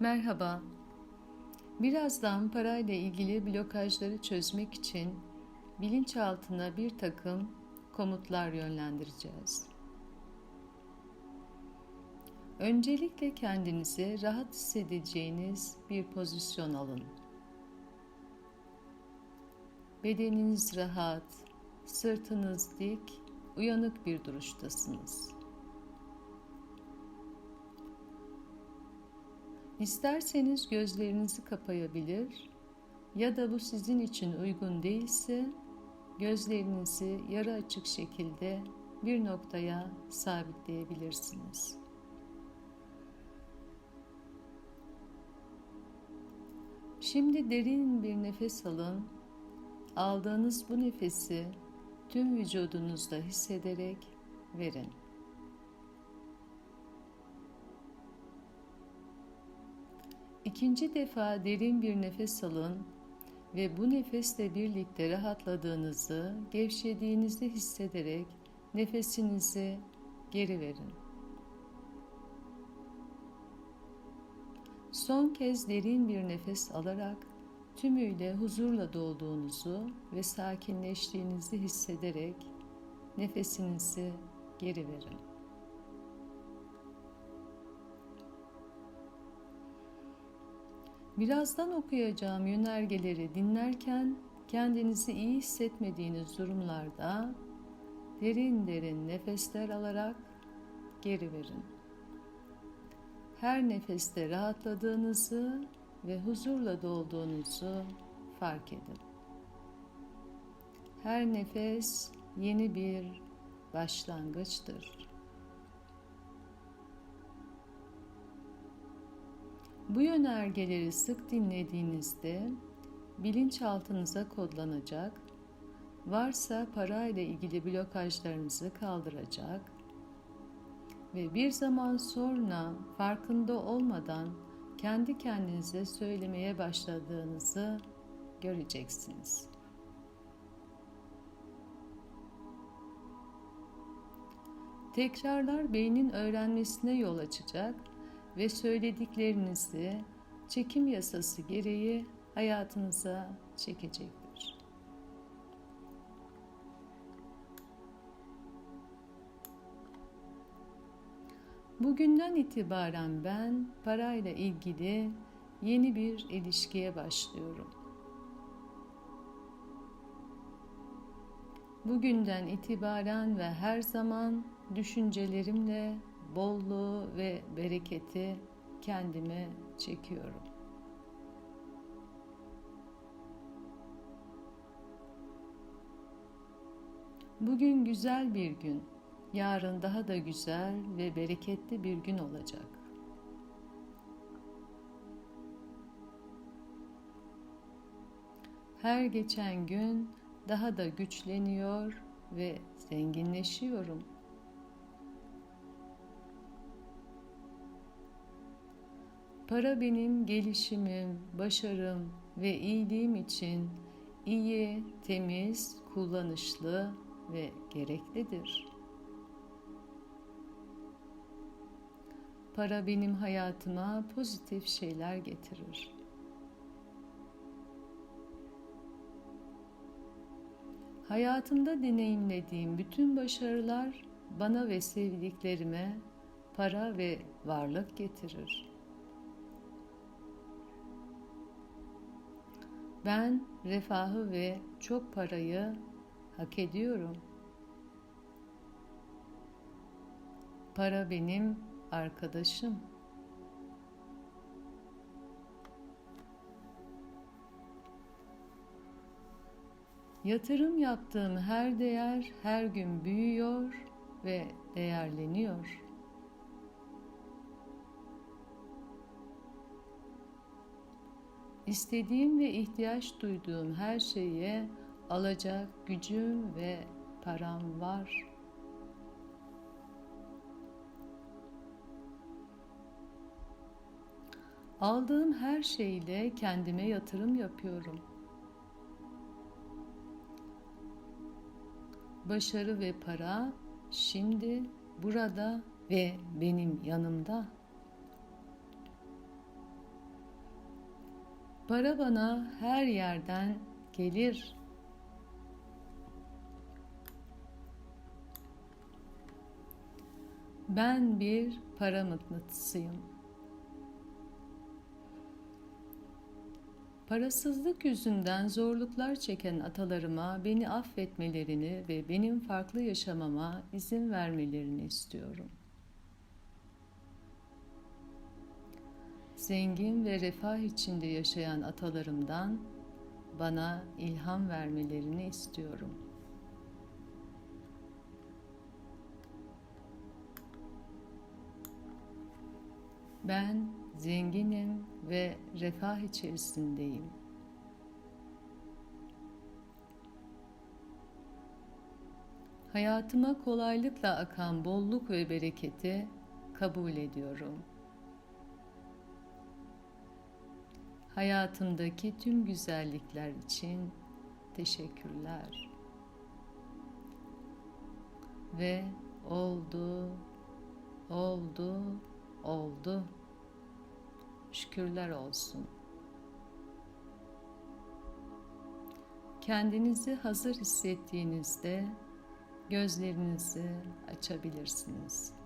Merhaba. Birazdan parayla ilgili blokajları çözmek için bilinçaltına bir takım komutlar yönlendireceğiz. Öncelikle kendinizi rahat hissedeceğiniz bir pozisyon alın. Bedeniniz rahat, sırtınız dik, uyanık bir duruştasınız. İsterseniz gözlerinizi kapayabilir ya da bu sizin için uygun değilse gözlerinizi yarı açık şekilde bir noktaya sabitleyebilirsiniz. Şimdi derin bir nefes alın. Aldığınız bu nefesi tüm vücudunuzda hissederek verin. İkinci defa derin bir nefes alın ve bu nefesle birlikte rahatladığınızı, gevşediğinizi hissederek nefesinizi geri verin. Son kez derin bir nefes alarak tümüyle huzurla dolduğunuzu ve sakinleştiğinizi hissederek nefesinizi geri verin. Birazdan okuyacağım yönergeleri dinlerken kendinizi iyi hissetmediğiniz durumlarda derin derin nefesler alarak geri verin. Her nefeste rahatladığınızı ve huzurla dolduğunuzu fark edin. Her nefes yeni bir başlangıçtır. Bu yönergeleri sık dinlediğinizde bilinçaltınıza kodlanacak, varsa para ile ilgili blokajlarınızı kaldıracak ve bir zaman sonra farkında olmadan kendi kendinize söylemeye başladığınızı göreceksiniz. Tekrarlar beynin öğrenmesine yol açacak ve söylediklerinizi çekim yasası gereği hayatınıza çekecektir. Bugünden itibaren ben parayla ilgili yeni bir ilişkiye başlıyorum. Bugünden itibaren ve her zaman düşüncelerimle bolluğu ve bereketi kendime çekiyorum. Bugün güzel bir gün, yarın daha da güzel ve bereketli bir gün olacak. Her geçen gün daha da güçleniyor ve zenginleşiyorum.'' Para benim gelişimim, başarım ve iyiliğim için iyi, temiz, kullanışlı ve gereklidir. Para benim hayatıma pozitif şeyler getirir. Hayatımda deneyimlediğim bütün başarılar bana ve sevdiklerime para ve varlık getirir. Ben refahı ve çok parayı hak ediyorum. Para benim arkadaşım. Yatırım yaptığım her değer her gün büyüyor ve değerleniyor. İstediğim ve ihtiyaç duyduğum her şeye alacak gücüm ve param var. Aldığım her şeyle kendime yatırım yapıyorum. Başarı ve para şimdi burada ve benim yanımda. Para bana her yerden gelir. Ben bir para mıknatısıyım. Parasızlık yüzünden zorluklar çeken atalarıma beni affetmelerini ve benim farklı yaşamama izin vermelerini istiyorum. Zengin ve refah içinde yaşayan atalarımdan bana ilham vermelerini istiyorum. Ben zenginim ve refah içerisindeyim. Hayatıma kolaylıkla akan bolluk ve bereketi kabul ediyorum. Hayatımdaki tüm güzellikler için teşekkürler. Ve oldu, oldu, oldu. Şükürler olsun. Kendinizi hazır hissettiğinizde gözlerinizi açabilirsiniz.